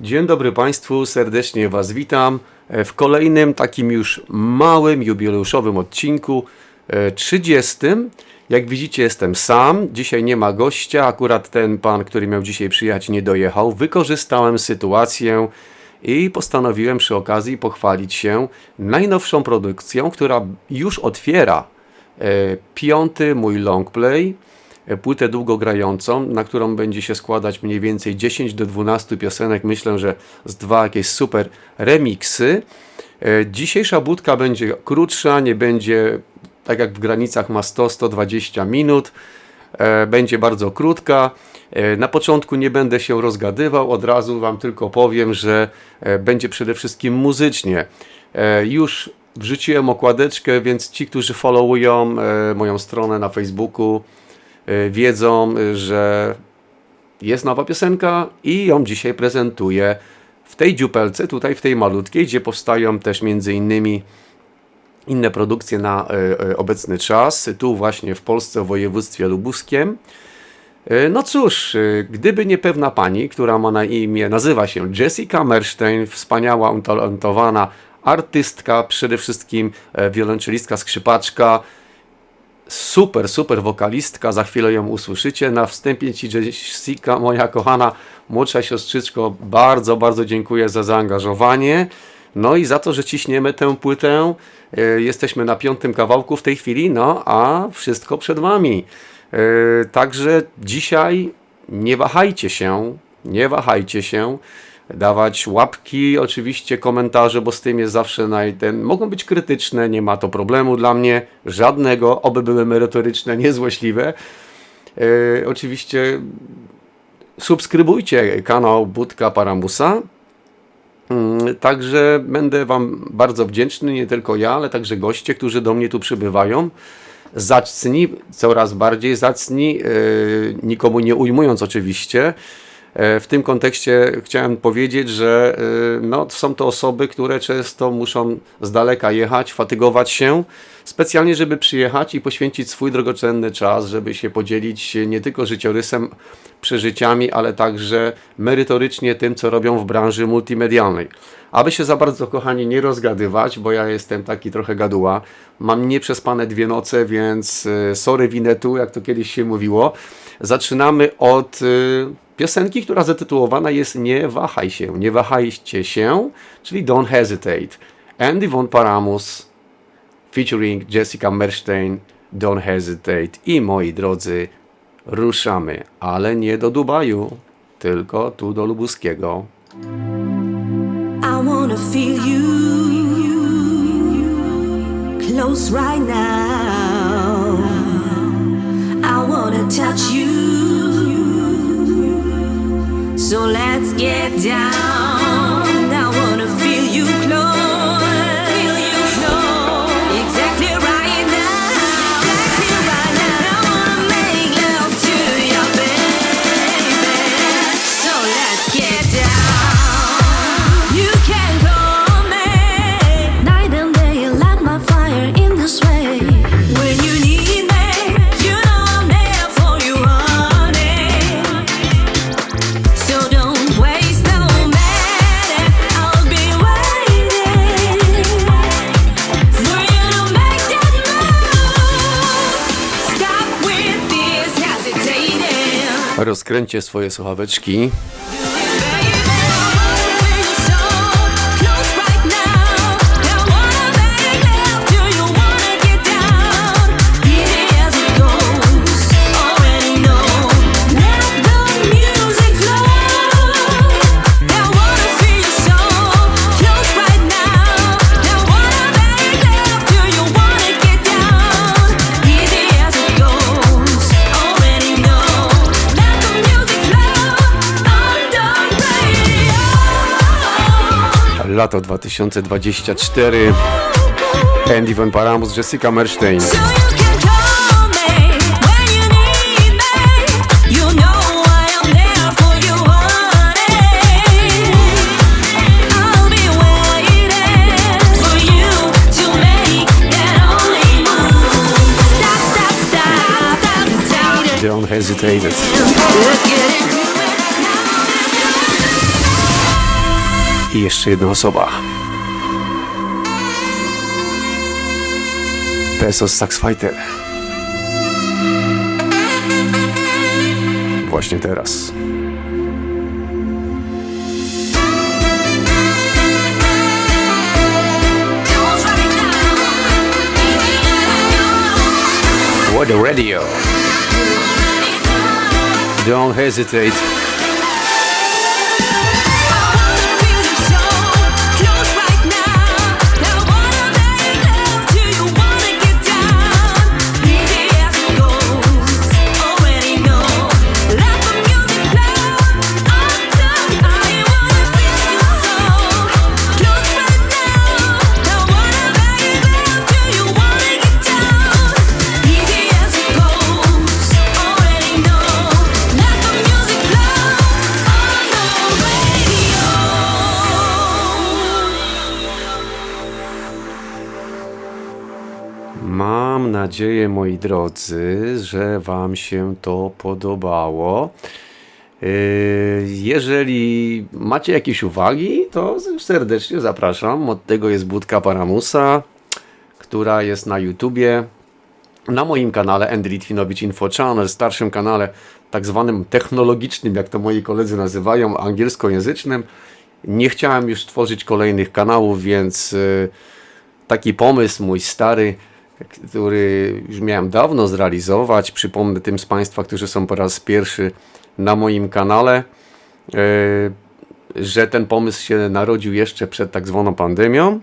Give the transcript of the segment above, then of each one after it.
Dzień dobry Państwu, serdecznie Was witam e, w kolejnym takim już małym, jubileuszowym odcinku, e, 30. Jak widzicie, jestem sam. Dzisiaj nie ma gościa. Akurat ten pan, który miał dzisiaj przyjechać, nie dojechał. Wykorzystałem sytuację i postanowiłem przy okazji pochwalić się najnowszą produkcją, która już otwiera e, piąty mój longplay e, płytę długogrającą, na którą będzie się składać mniej więcej 10 do 12 piosenek. Myślę, że z dwa jakieś super remiksy. E, Dzisiejsza budka będzie krótsza, nie będzie tak jak w granicach ma 100-120 minut. E, Będzie bardzo krótka. E, Na początku nie będę się rozgadywał, od razu Wam tylko powiem, że e, będzie przede wszystkim muzycznie. E, Już wrzuciłem okładeczkę, więc ci, którzy followują e, moją stronę na Facebooku, e, wiedzą, e, że jest nowa piosenka i ją dzisiaj prezentuję w tej dziupelce, tutaj w tej malutkiej, gdzie powstają też między innymi inne produkcje na e, obecny czas, tu właśnie w Polsce, w województwie lubuskiem. No cóż, gdyby nie pewna pani, która ma na imię, nazywa się Jessica Merstein, wspaniała, utalentowana artystka, przede wszystkim e, wiolonczelistka, skrzypaczka, super, super wokalistka, za chwilę ją usłyszycie. Na wstępie Ci Jessica, moja kochana młodsza siostrzyczko, bardzo, bardzo dziękuję za zaangażowanie. No i za to, że ciśniemy tę płytę. E, Jesteśmy na piątym kawałku w tej chwili, no a wszystko przed Wami. E, Także dzisiaj nie wahajcie się, nie wahajcie się dawać łapki, oczywiście komentarze, bo z tym jest zawsze naj... ten... mogą być krytyczne, nie ma to problemu dla mnie, żadnego, oby były merytoryczne, niezłośliwe. E, oczywiście subskrybujcie kanał Budka Paramusa. Mm, Także będę Wam bardzo wdzięczny, nie tylko ja, ale także goście, którzy do mnie tu przybywają. Zacni, coraz bardziej zacni, e, nikomu nie ujmując oczywiście. E, W tym kontekście chciałem powiedzieć, że e, no, są to osoby, które często muszą z daleka jechać, fatygować się, specjalnie, żeby przyjechać i poświęcić swój drogocenny czas, żeby się podzielić nie tylko życiorysem, przeżyciami, ale także merytorycznie tym, co robią w branży multimedialnej. Aby się za bardzo, kochani, nie rozgadywać, bo ja jestem taki trochę gaduła, mam nieprzespane dwie noce, więc e, sorry winetu, jak to kiedyś się mówiło. Zaczynamy od piosenki, która zatytułowana jest Nie wahaj się, nie wahajcie się, czyli Don't Hesitate. Andy Von Paramus featuring Jessica Merstein, Don't Hesitate. I moi drodzy, ruszamy, ale nie do Dubaju, tylko tu do Lubuskiego. I wanna feel you close right now. I wanna touch you. So let's get down. Rozkręćcie swoje słuchaweczki. Lato 2024. Andy Van Paramus, Jessica Merstein. So you Jeszcze jedna osoba. Pesos Sax Fighter. Właśnie teraz. What a radio. Don't hesitate. Nadzieję, moi drodzy, że Wam się to podobało. Yy, Jeżeli macie jakieś uwagi, to serdecznie zapraszam. Od tego jest Budka Paramusa, która jest na YouTubie, na moim kanale Andy Litwinowicz Info Channel, starszym kanale tak zwanym technologicznym, jak to moi koledzy nazywają, angielskojęzycznym. Nie chciałem już tworzyć kolejnych kanałów, więc yy, taki pomysł mój stary, który już miałem dawno zrealizować. Przypomnę tym z Państwa, którzy są po raz pierwszy na moim kanale, e, że ten pomysł się narodził jeszcze przed tak zwaną pandemią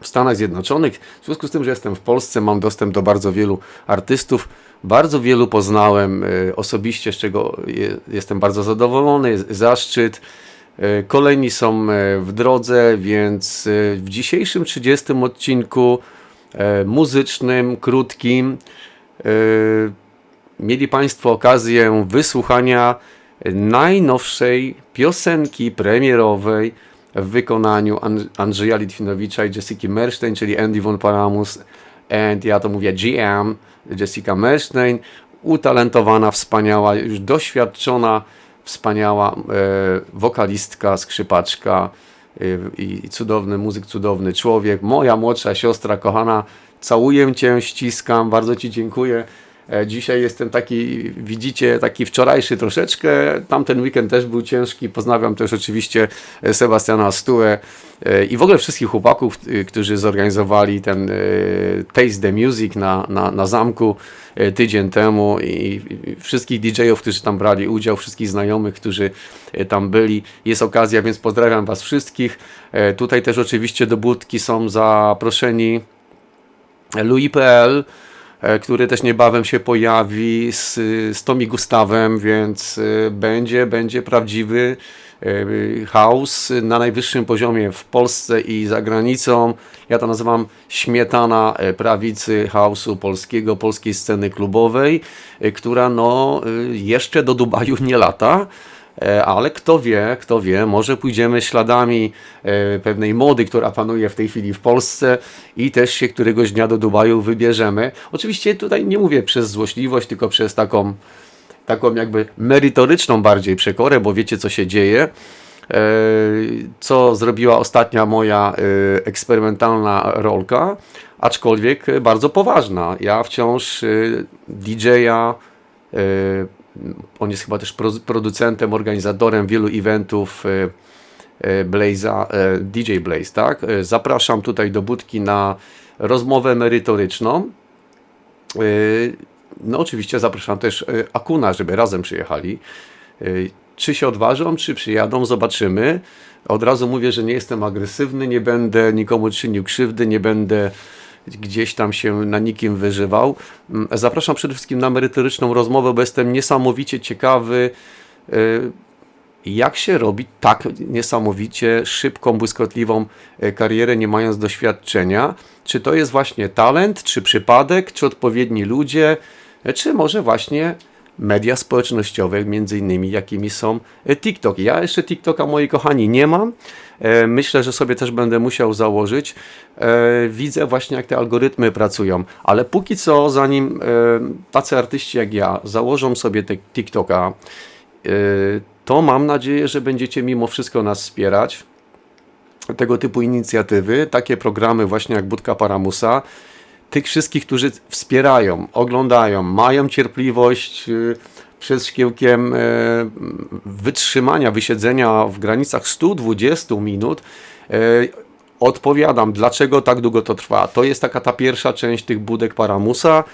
w Stanach Zjednoczonych. W związku z tym, że jestem w Polsce, mam dostęp do bardzo wielu artystów. Bardzo wielu poznałem e, osobiście, z czego je, jestem bardzo zadowolony, zaszczyt. E, Kolejni są w drodze, więc w dzisiejszym 30 odcinku muzycznym, krótkim, e, mieli Państwo okazję wysłuchania najnowszej piosenki premierowej w wykonaniu An- Andrzeja Litwinowicza i Jessica Merstein, czyli Andy Von Paramus and ja to mówię GM, Jessica Merstein, utalentowana, wspaniała, już doświadczona, wspaniała e, wokalistka, skrzypaczka e, i cudowny muzyk, cudowny człowiek. Moja młodsza siostra, kochana, całuję Cię, ściskam, bardzo Ci dziękuję. E, Dzisiaj jestem taki, widzicie, taki wczorajszy troszeczkę. Tamten weekend też był ciężki. Pozdrawiam też oczywiście e, Sebastiana Stuę e, i w ogóle wszystkich chłopaków, którzy zorganizowali ten Taste the Music na, na, na zamku tydzień temu i wszystkich DJ-ów, którzy tam brali udział, wszystkich znajomych, którzy tam byli. Jest okazja, więc pozdrawiam Was wszystkich. Tutaj też oczywiście do budki są zaproszeni Louis.pl, który też niebawem się pojawi z, z Tomi Gustawem, więc e, będzie, będzie prawdziwy e, house na najwyższym poziomie w Polsce i za granicą. Ja to nazywam śmietana e, prawicy house'u polskiego, polskiej sceny klubowej, e, która no e, jeszcze do Dubaju nie lata. E, Ale kto wie, kto wie, może pójdziemy śladami e, pewnej mody, która panuje w tej chwili w Polsce i też się któregoś dnia do Dubaju wybierzemy. Oczywiście tutaj nie mówię przez złośliwość, tylko przez taką, taką jakby merytoryczną bardziej przekorę, bo wiecie co się dzieje. E, Co zrobiła ostatnia moja eksperymentalna rolka, aczkolwiek bardzo poważna. Ja wciąż DJ-a on jest chyba też pro- producentem, organizatorem wielu eventów e, e, Blaze'a, e, DJ Blaze, tak? Zapraszam tutaj do budki na rozmowę merytoryczną. No oczywiście zapraszam też Akuna, żeby razem przyjechali. Czy się odważą, czy przyjadą, zobaczymy. Od razu mówię, że nie jestem agresywny, nie będę nikomu czynił krzywdy, nie będę gdzieś tam się na nikim wyżywał. Mm, Zapraszam przede wszystkim na merytoryczną rozmowę, bo jestem niesamowicie ciekawy, y, jak się robi tak niesamowicie szybką, błyskotliwą e, karierę, nie mając doświadczenia. Czy to jest właśnie talent, czy przypadek, czy odpowiedni ludzie, czy może właśnie media społecznościowe, między innymi jakimi są e, TikTok. Ja jeszcze TikToka, moi kochani, nie mam. E, Myślę, że sobie też będę musiał założyć. E, Widzę właśnie, jak te algorytmy pracują, ale póki co, zanim tacy artyści jak ja założą sobie te TikToka, to mam nadzieję, że będziecie mimo wszystko nas wspierać. tego typu inicjatywy, takie programy właśnie jak Budka Paramusa, tych wszystkich, którzy wspierają, oglądają, mają cierpliwość y, przed szkiełkiem e, wytrzymania, wysiedzenia w granicach 120 minut, e, odpowiadam, dlaczego tak długo to trwa. To jest taka ta pierwsza część tych budek Paramusa.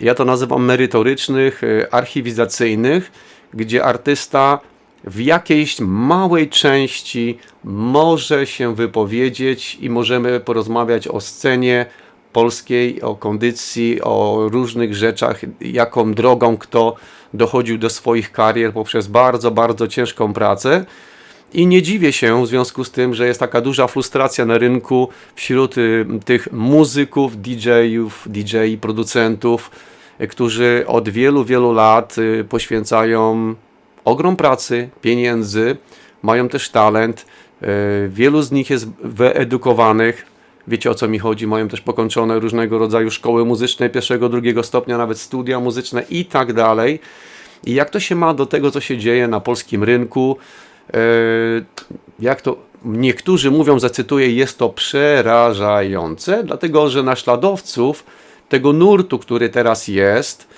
Ja to nazywam merytorycznych, archiwizacyjnych, gdzie artysta w jakiejś małej części może się wypowiedzieć i możemy porozmawiać o scenie polskiej, o kondycji, o różnych rzeczach, jaką drogą kto dochodził do swoich karier poprzez bardzo, bardzo ciężką pracę. I nie dziwię się w związku z tym, że jest taka duża frustracja na rynku wśród y, tych muzyków, DJ-ów, DJ producentów, y, którzy od wielu, wielu lat y, poświęcają ogrom pracy, pieniędzy, mają też talent. y, Wielu z nich jest wyedukowanych. Wiecie o co mi chodzi, mają też pokończone różnego rodzaju szkoły muzyczne pierwszego, drugiego stopnia, nawet studia muzyczne i tak dalej. I jak to się ma do tego, co się dzieje na polskim rynku? E, Jak to niektórzy mówią, zacytuję, jest to przerażające, dlatego że naśladowców tego nurtu, który teraz jest,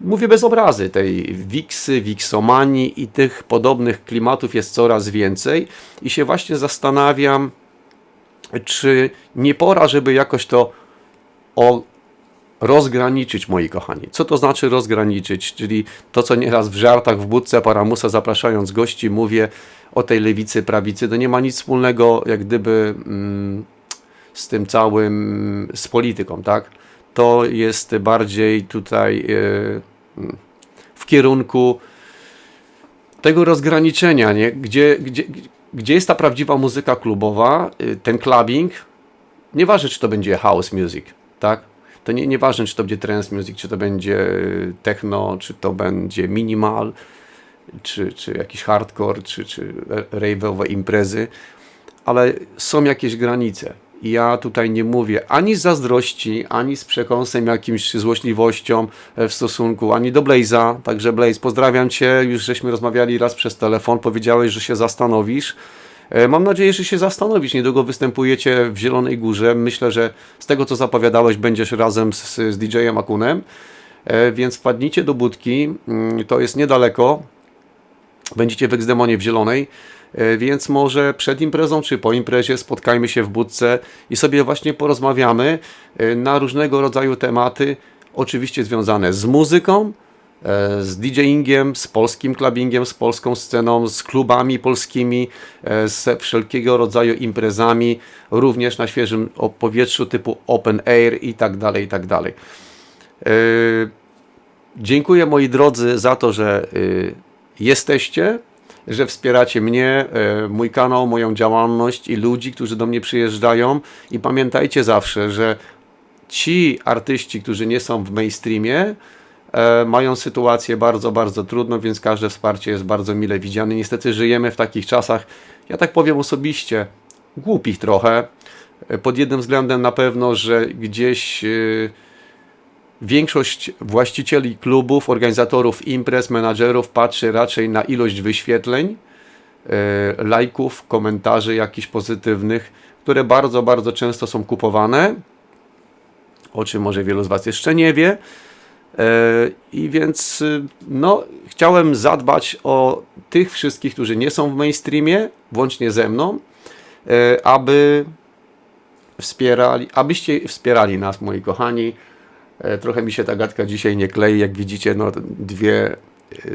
mówię bez obrazy, tej wiksy, wiksomanii i tych podobnych klimatów jest coraz więcej i się właśnie zastanawiam, czy nie pora, żeby jakoś to o, rozgraniczyć, moi kochani. Co to znaczy rozgraniczyć? Czyli to, co nieraz w żartach w budce Paramusa zapraszając gości mówię o tej lewicy, prawicy, to nie ma nic wspólnego jak gdyby mm, z tym całym, z polityką, tak? To jest bardziej tutaj e, w kierunku tego rozgraniczenia, nie? Gdzie, gdzie, gdzie jest ta prawdziwa muzyka klubowa, y, ten clubbing, nieważne czy to będzie house music, tak? To nie, nieważne czy to będzie trance music, czy to będzie y, techno, czy to będzie minimal, czy, czy jakiś hardcore, czy, czy rave'owe imprezy, ale są jakieś granice. Ja tutaj nie mówię ani z zazdrości, ani z przekąsem jakimś złośliwością e, w stosunku, ani do Blaze'a. Także Blaze, pozdrawiam Cię. Już żeśmy rozmawiali raz przez telefon. Powiedziałeś, że się zastanowisz. E, Mam nadzieję, że się zastanowisz. Niedługo występujecie w Zielonej Górze. Myślę, że z tego, co zapowiadałeś, będziesz razem z, z DJ-em Akunem. E, Więc wpadnijcie do budki. Mm, To jest niedaleko. Będziecie w Exdemonie w Zielonej, więc może przed imprezą czy po imprezie spotkajmy się w budce i sobie właśnie porozmawiamy e, na różnego rodzaju tematy, oczywiście związane z muzyką, e, z DJingiem, z polskim clubbingiem, z polską sceną, z klubami polskimi, e, z wszelkiego rodzaju imprezami, również na świeżym powietrzu typu open air i tak dalej, i tak dalej. E, Dziękuję moi drodzy za to, że y, jesteście, że wspieracie mnie, y, mój kanał, moją działalność i ludzi, którzy do mnie przyjeżdżają. I pamiętajcie zawsze, że ci artyści, którzy nie są w mainstreamie, e, mają sytuację bardzo, bardzo trudną, więc każde wsparcie jest bardzo mile widziane. Niestety żyjemy w takich czasach, ja tak powiem osobiście, głupich trochę. E, Pod jednym względem na pewno, że gdzieś. Większość właścicieli klubów, organizatorów imprez, menadżerów patrzy raczej na ilość wyświetleń, e, lajków, komentarzy jakichś pozytywnych, które bardzo, bardzo często są kupowane, o czym może wielu z Was jeszcze nie wie. E, I więc y, no, chciałem zadbać o tych wszystkich, którzy nie są w mainstreamie, włącznie ze mną, e, aby wspierali, abyście wspierali nas, moi kochani. E, Trochę mi się ta gadka dzisiaj nie klei. Jak widzicie, no, dwie e,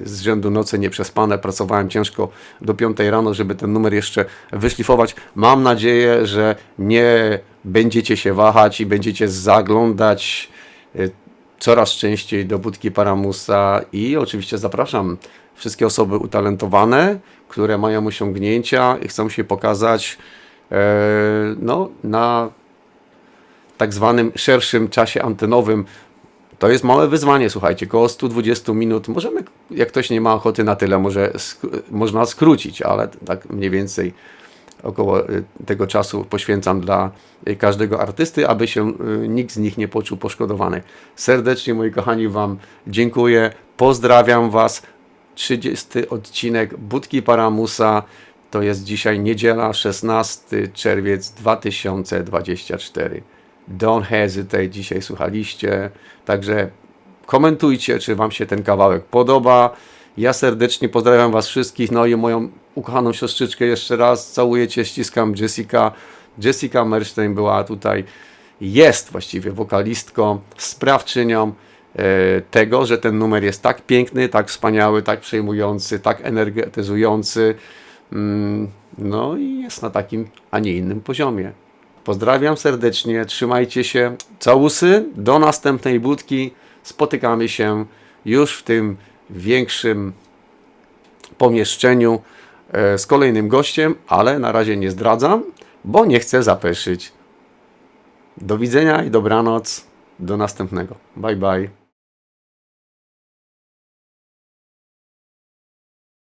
z rzędu noce nieprzespane. Pracowałem ciężko do 5 rano, żeby ten numer jeszcze wyszlifować. Mam nadzieję, że nie będziecie się wahać i będziecie zaglądać e, coraz częściej do budki Paramusa i oczywiście zapraszam wszystkie osoby utalentowane, które mają osiągnięcia i chcą się pokazać no, na tak zwanym szerszym czasie antenowym. To jest małe wyzwanie, słuchajcie, około 120 minut. Możemy, jak ktoś nie ma ochoty na tyle, może sk- można skrócić, ale tak mniej więcej około y, tego czasu poświęcam dla y, każdego artysty, aby się y, nikt z nich nie poczuł poszkodowany. Serdecznie, moi kochani, Wam dziękuję. Pozdrawiam Was. 30 odcinek Budki Paramusa. To jest dzisiaj niedziela, 16 czerwiec 2024. Don't hesitate, dzisiaj słuchaliście. Także komentujcie, czy Wam się ten kawałek podoba. Ja serdecznie pozdrawiam Was wszystkich, no i moją ukochaną siostrzyczkę jeszcze raz całuję Cię, ściskam Jessica. Jessica Merstein była tutaj, jest właściwie wokalistką, sprawczynią e, tego, że ten numer jest tak piękny, tak wspaniały, tak przejmujący, tak energetyzujący. Mm, No i jest na takim, a nie innym poziomie. Pozdrawiam serdecznie, trzymajcie się. Całusy, do następnej budki. Spotykamy się już w tym większym pomieszczeniu e, z kolejnym gościem, ale na razie nie zdradzam, bo nie chcę zapeszyć. Do widzenia i dobranoc. Do następnego. Bye bye.